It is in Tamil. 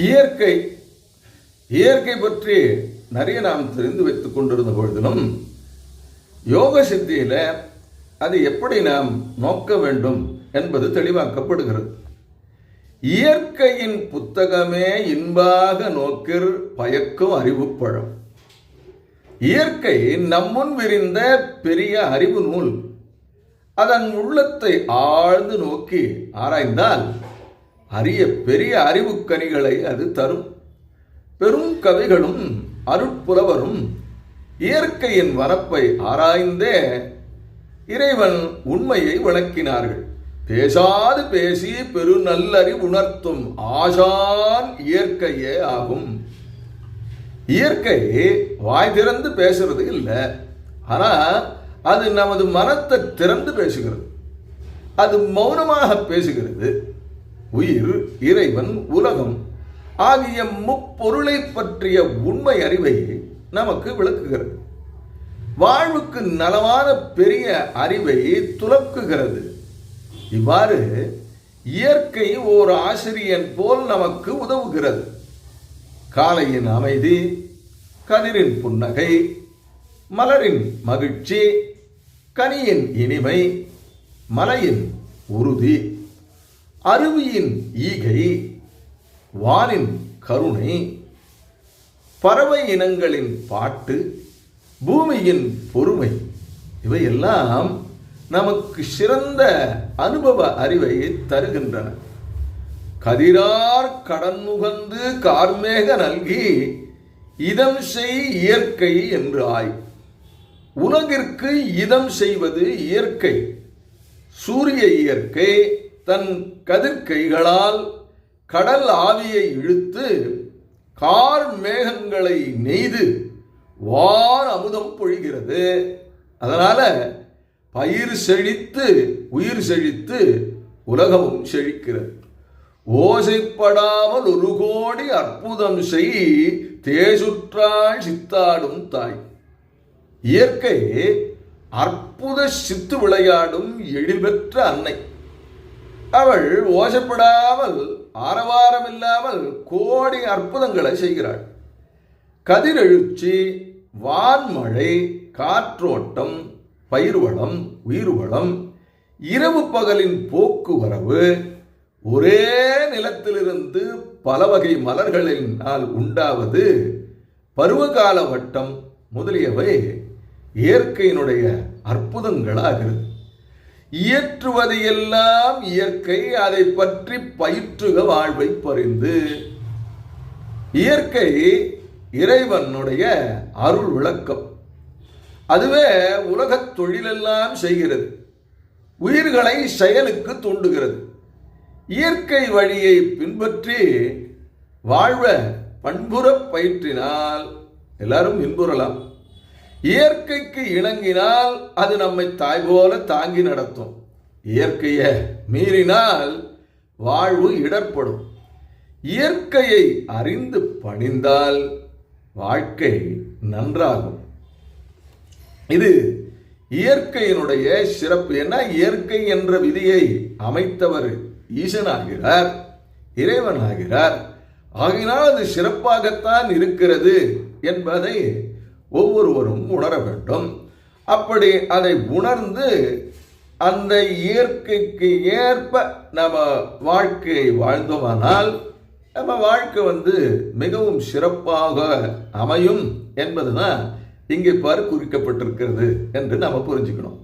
இயற்கை இயற்கை பற்றி நிறைய நாம் தெரிந்து வைத்துக் கொண்டிருந்த பொழுதிலும் யோக சித்தியில அது எப்படி நாம் நோக்க வேண்டும் என்பது தெளிவாக்கப்படுகிறது. இயற்கையின் புத்தகமே இன்பாக நோக்கில் பயக்கும் அறிவுப்பழம். இயற்கை நம்முன் விரிந்த பெரிய அறிவு நூல். அதன் உள்ளத்தை ஆழ்ந்து நோக்கி ஆராய்ந்தால் அரிய பெரிய அறிவுக்கனிகளை அது தரும். பெரும் கவிகளும் அருட்புலவரும் இயற்கையின் வரப்பை ஆராய்ந்தே இறைவன் உண்மையை விளக்கினார்கள். பேசாது பேசி பெருநல்லறி உணர்த்தும் ஆசான் இயற்கையே ஆகும். இயற்கை வாய் திறந்து பேசுறது இல்லை. ஆனா அது நமது மனத்தை திறந்து பேசுகிறது. அது மௌனமாக பேசுகிறது. உயிர் இறைவன் உலகம் ஆகிய முப்பொருளை பற்றிய உண்மை அறிவை நமக்கு விளக்குகிறது. வாழ்வுக்கு நலமான பெரிய அறிவை துலக்குகிறது. இவ்வாறு இயற்கை ஓர் ஆசிரியன் போல் நமக்கு உதவுகிறது. காலையின் அமைதி கதிரின் புன்னகை மலரின் மகிழ்ச்சி கனியின் இனிமை மலையின் உறுதி. அருவியின் ஈகை வானின் கருணை பறவை இனங்களின் பாட்டு பூமியின் பொறுமை இவையெல்லாம் நமக்கு சிறந்த அனுபவ அறிவை தருகின்றன. கதிரார் கடன் முகந்து கார்மேக நல்கி இதம் செய் இயற்கை என்று ஆய். உலகிற்கு இதம் செய்வது இயற்கை சூரிய இயற்கை தன் கதிர்கைகளால் கடல் ஆவியை இழுத்து கார் மேகங்களை நெய்து வார் அமுதம் பொழிகிறது. அதனால பயிர் செழித்து உயிர் செழித்து உலகமும் செழிக்கிறது. ஓசைப்படாமல் ஒரு கோடி அற்புதம் செய் தேசுற்றாள் சித்தாடும் தாய். இயற்கை அற்புத சித்து விளையாடும் எழில்பெற்ற அன்னை. அவள் ஓசப்படாமல் ஆரவாரம் இல்லாமல் கோடி அற்புதங்களை செய்கிறாள். கதிரெழுச்சி வான்மழை காற்றோட்டம் பயிர்வளம் உயிர்வளம் இரவு பகலின் போக்குவரவு ஒரே நிலத்திலிருந்து பல வகை மலர்களினால் உண்டாவது பருவகால வட்டம் முதலியவை இயற்கையினுடைய அற்புதங்களாகிறது. இயற்றுவது எல்லாம் இயற்கை அதை பற்றி பயிற்றுக வாழ்வை பறிந்து. இயற்கை இறைவனுடைய அருள் விளக்கம். அதுவே உலகத் தொழிலெல்லாம் செய்கிறது. உயிர்களை செயலுக்கு தூண்டுகிறது. இயற்கை வழியை பின்பற்றி வாழ்வ பண்புற பயிற்றினால் எல்லாரும் இன்புறலாம். இயற்கைக்கு இணங்கினால் அது நம்மை தாய் போல தாங்கி நடத்தும். இயற்கையை மீறினால் வாழ்வு இடர்படும். இயற்கையை அறிந்து பணிந்தால் வாழ்க்கை நன்றாகும். இது இயற்கையினுடைய சிறப்பு. என்ன இயற்கை என்ற விதியை அமைத்தவர் ஈசனாகிறார் இறைவன் ஆகிறார் ஆகினால் அது சிறப்பாகத்தான் இருக்கிறது என்பதை ஒவ்வொருவரும் உணர வேண்டும். அப்படி அதை உணர்ந்து அந்த இயற்கைக்கு ஏற்ப நம்ம வாழ்க்கையை வாழ்ந்தோமானால் நம்ம வாழ்க்கை வந்து மிகவும் சிறப்பாக அமையும் என்பதுதான் இங்கே பாரு குறிக்கப்பட்டிருக்கிறது என்று நம்ம புரிஞ்சுக்கணும்.